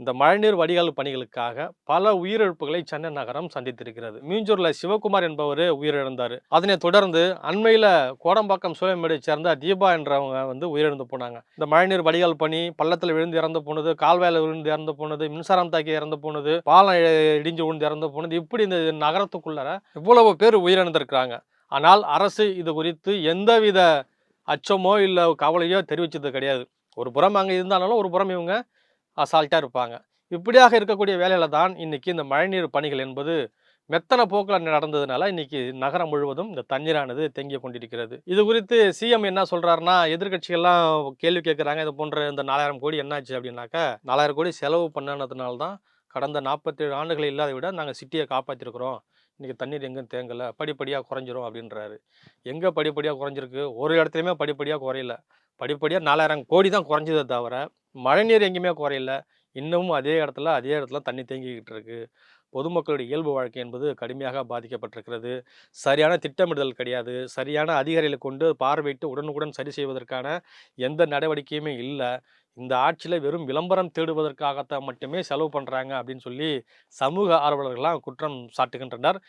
இந்த மழைநீர் வடிகால் பணிகளுக்காக பல உயிரிழப்புகளை சென்னை நகரம் சந்தித்திருக்கிறது. மீஞ்சூர்ல சிவகுமார் என்பவர் உயிரிழந்தார். அதனை தொடர்ந்து அண்மையில கோடம்பாக்கம் சூழமேடை சேர்ந்த தீபா என்றவங்க வந்து உயிரிழந்து போனாங்க. இந்த மழைநீர் வடிகால் பணி பள்ளத்தில் விழுந்து இறந்து போனது கால்வாயில விழுந்து இறந்து போனது மின்சாரம் தாக்கி இறந்து போனது பாலம் இடிஞ்சு விழுந்து இறந்து போனது இப்படி இந்த நகரத்துக்குள்ளார இவ்வளவு பேர் உயிரிழந்திருக்கிறாங்க. ஆனால் அரசு இது குறித்து எந்தவித அச்சமோ இல்லை கவலையோ தெரிவித்தது கிடையாது. ஒரு புறம் அங்கே இருந்தாலும் ஒரு புறம் இவங்க அசால்ட்டாக இருப்பாங்க. இப்படியாக இருக்கக்கூடிய வேலையில தான் இன்னைக்கு இந்த மழைநீர் பணிகள் என்பது மெத்தன போக்கில் நடந்ததுனால இன்னைக்கு நகரம் முழுவதும் இந்த தண்ணீரானது தேங்கி கொண்டிருக்கிறது. இது குறித்து சிஎம் என்ன சொல்கிறாருன்னா எதிர்கட்சிகள்லாம் கேள்வி கேட்குறாங்க இது போன்ற இந்த நாலாயிரம் கோடி என்னாச்சு அப்படின்னாக்கா நாலாயிரம் கோடி செலவு பண்ணனதுனால தான் கடந்த நாற்பத்தேழு ஆண்டுகள் இல்லாத விட நாங்கள் சிட்டியை காப்பாற்றிருக்கிறோம் இன்றைக்கி தண்ணீர் எங்கேயும் தேங்கலை படிப்படியாக குறைஞ்சிரும் அப்படின்றாரு. எங்கே படிப்படியாக குறைஞ்சிருக்கு? ஒரு இடத்துலையுமே படிப்படியாக குறையல. படிப்படியாக நாலாயிரம் கோடி தான் குறைஞ்சதை தவிர மழைநீர் எங்கேயுமே குறையில. இன்னமும் அதே இடத்துல அதே இடத்துல தண்ணி தேங்கிக்கிட்டு இருக்கு. பொதுமக்களுடைய இயல்பு வாழ்க்கை என்பது கடுமையாக பாதிக்கப்பட்டிருக்கிறது. சரியான திட்டமிடுதல் கிடையாது. சரியான அதிகாரிகளை கொண்டு பார்வையிட்டு உடனுக்குடன் சரி செய்வதற்கான எந்த நடவடிக்கையுமே இல்லை. இந்த ஆட்சியில் வெறும் விளம்பரம் தேடுவதற்காகத்தான் மட்டுமே செலவு பண்ணுறாங்க அப்படின்னு சொல்லி சமூக ஆர்வலர்கள்லாம் குற்றம் சாட்டுகின்றனர்.